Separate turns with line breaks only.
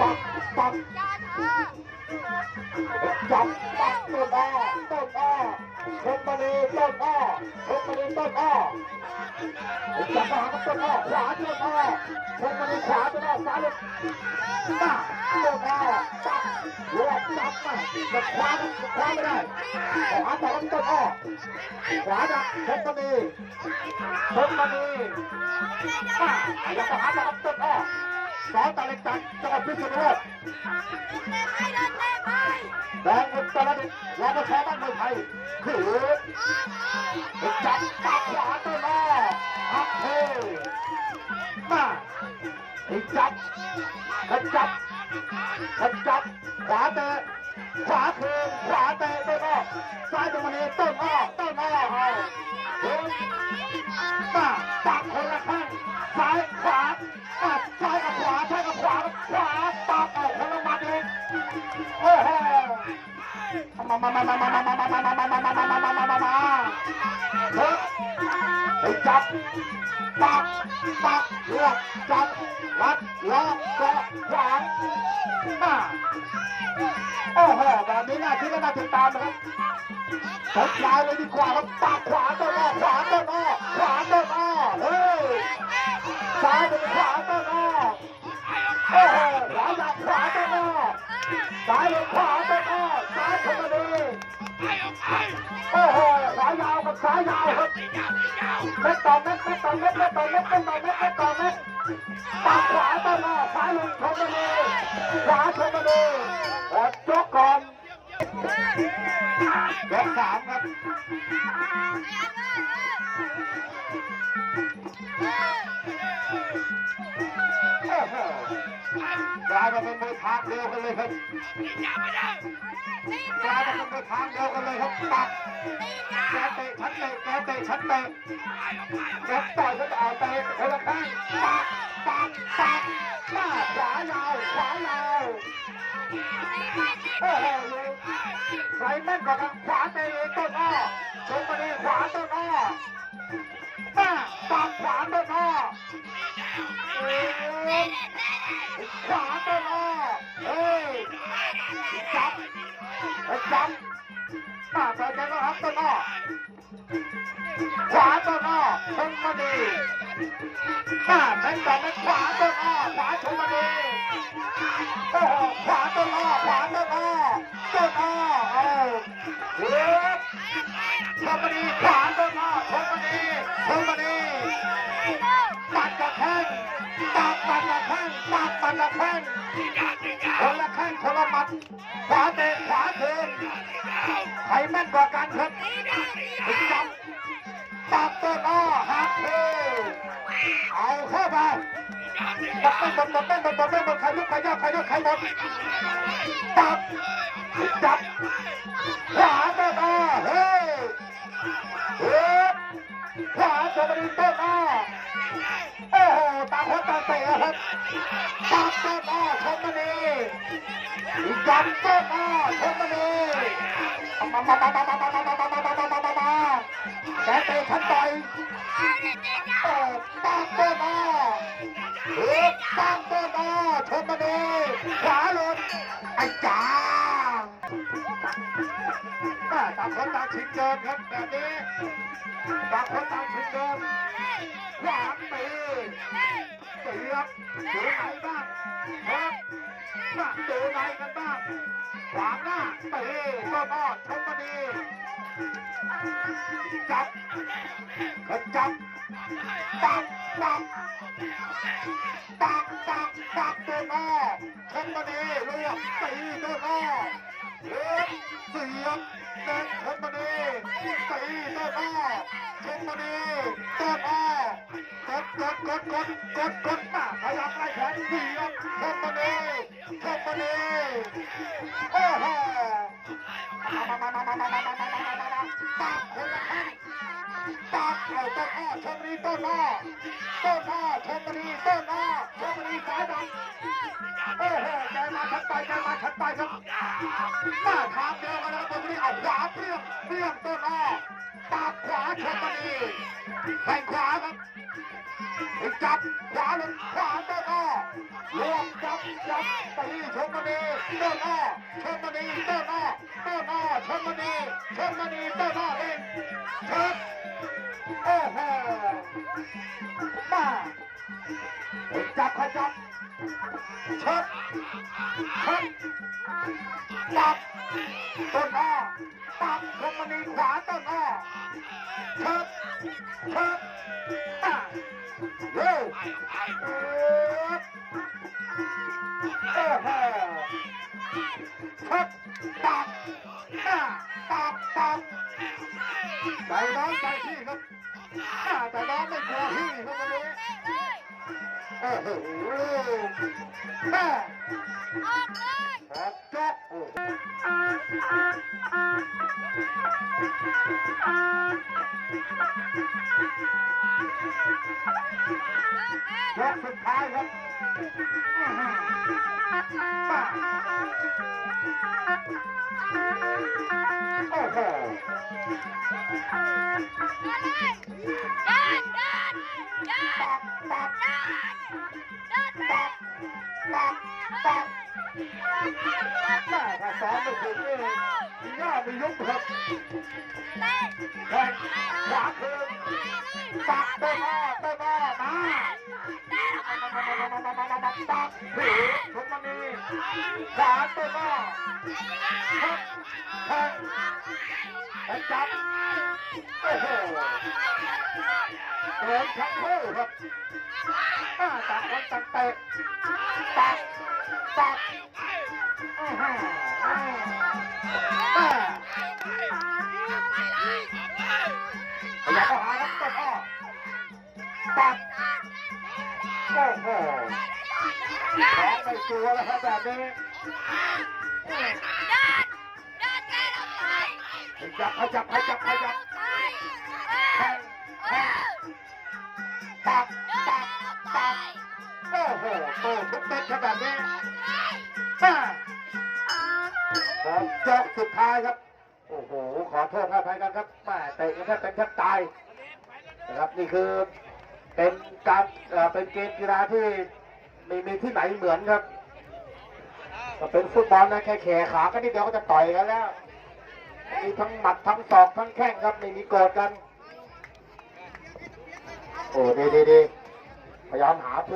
ปักปัก
อย่าช้า
จับปักต้นอ้อต้นอ้อชมณีต้นอ้อชมณีต้นอ้อจับมาหาต้นอ้อขวาต้นอ้อชมณีขวาต้นอ้อซ้ายเลยต้นอ้อจับรวบจับมาจะคว้าจะคว้าไม่ได้ขวาต่ต้นอ้อขวาจะชมบุรีชมบุรีป้า อยากจะหาต่อต้นอ้อสอนตะเล็กจันจังหวัดพิษณุโลก
เต้ไปเดินเต้ไป
แดงอุตรดิตถ์รปชบ้านเมืองไทยคือจับปากขวาตัวหน้าอัพเทมาอีกจับขจับขจับขวาเตะขวาคืนขวาเตะต้นอ้อซ้ายตรงนี้ต้นอ้อต้นอ้อเอา มามามามามามามามามามามามามามามามามาเฮ้ยไอ้จับปักปักเลือกจับรัดล้อเกาะขวางมาโอ้โหแบบนี้น่าคิดและน่าติดตามนะครับตบยาวเลยดีกว่าครับปักขวาต้นอ้อขวาต้นอ้อขวาต้นอ้อเฮ้ยซ้ายเป็นขวาายาวเล็กต่อเล็กเล็กต่อเม็กเล็กต่อเม็กเล็กต่อเม็กเล็กต่อเล็กตาขวาตามมาซ้ายลงชนมาเลยขวาชนมาเลยอดยกก่อนยกสามครับ ทางเดียวกันเลยครับกลายมาเป็นมวยทางเดียวกันเลยครับปักแกเตะฉันเตะแกเตะฉันเตะแกต่อยฉันเอาเตะคนละข้างปักปักปักหน้าขวายาวขวายาวโอ้โหใครแม่นกว่ากันขวาเตะเต้นอ้อชมบุรีขวาต้นอ้อหน้าปักขวาต้นอ้อขวาต้นอ้อ จับมาเปิดใจก็รับต้นอ้อขวาต้นอ้อชนมาดีมาแม่งต่อแม่งขวาต้นอ้อขวาชนมาดีโอ้โหขวาต้นอ้อขวาต้นอ้อต้นอ้อเอาเฮ้ยชนมาดีขวาต้นอ้อชนมาดีชนมาดีปัดกระแข้งปัดปัดกระแข้งปัดปัดกระแข้ง คนละแข้งคนละหมัดขวาเตะขวาคืนใครแม่นกว่ากันครับถึงจับตับต้นอ้อหักเทเอาเข้าไปตับเต้นตับเต้นตับเต้นตับเต้นหมดใครลุกใครย่อใครยกใครหมดตับจับขวาเต้นอ้อเฮ้เฮ้ขวาชมบุรีต้นอ้อโอ้โหตาคนตาเตะ ครับตับต้นอ้อชมบุรีจับต้นอ้อชมบุรีมามามามามามามามามามามามามามาแกเตะฉันต่อยเออปากเตะมาเฮ้ยปากเตะมาชนมาดีขวาหลุดไอ้จ๋า ต่างคนต่างชิงเดินครับแบบนี้ต่างคนต่างชิงเดินขวางตีเสียบดูไหนบ้างครับมาดูไหนกันบ้างขวางหน้าตีต้นอ้อชมบุรีจับขจับปักปักปักปักปักต้นอ้อชมบุรีเรียบตีต้นอ้อ เลี้ยงเสียงแดงเพชรบุรีสีแต้มแม่เพชรบุรีแต้มแม่กดกดกดกดกดกดมาพยายามไล่แขนเสียงเพชรบุรีเพชรบุรีโอ้โหมามามามามามามา ตักคนละข้างตักเอาต้นอ้อชมรีต้นอ้อต้นอ้อชมรีต้นอ้อชมมณีขวาดันโอ้โหแกมาชัดไปแกมาชัดไปครับหน้าทางเดียวกันแล้วชมบุรีเอาขวาเปรี้ยงเปรี้ยงต้นอ้อปากขวาชมรีแข่งขวาครับจับขวาลงขวาต้นอ้อรวมจับจับตีชมรีต้นอ้อชมรีต้น นอ้อชมบุรีชมบุรีต้นอ้อเองเชิดโอ้โหมาจับขจับชิดเชิดจับต้นอ้อตับลงมาในขวาต้นอ้อชิดเชิดอะเร็วเอิบโอ้โห เชิดตับอะตับตับใจน้องใจพี่ครับอะแต่น้องไม่กลัวพี่ครับวันนี้โอ้โหแม่
ออกเลย
ขอจ๊อกโอ้ ยกสุดท้ายครับโอ้โห
เดินเดินเดิน
ปักปักปักปักปัก แม่ถ้าซ้อมไม่ถึงนี่มีหน้ามียุบครับ
เตะ
แข่งขวาคืนปักต้นอ้อต้นอ้อมา
เตะลงมา
ปักปัก ผิวชมณีขวาต้นอ้อแทงแทงแล้วจับโอ้โหเดินทั้งคู่ครับอ่าต่างคนต่างเตะปักปักอื้อหืออ่าพยายามเข้าหาครับต้นอ้อปักโอ้โห ร้องไม่กลัวแล้วครับแบบนี้
เดินเดินเตะลงไป
ขยับขยับขยับขยับ
ไป
แทงแทงปักปักปักโอ้โหโตทุกเม็ดครับแบบนี้แม่ผมจอกสุดท้ายครับ โอ้โห ขอโทษอภัยกันครับแม่เตะกันแทบเป็นแทบตายนะครับนี่คือเป็นการเป็นเกมกีฬาที่ ม่มีที่ไหนเหมือนครับก็เป็นฟุตบอลนะแค่แขนขาก็นนิดเดียวก็จะต่อยกันแล้ว มีทั้งหมัดทั้งศอกทั้งแข้งครับไม่มีโกรธกัน โอ้ดีดีดีพยายามหาพื้น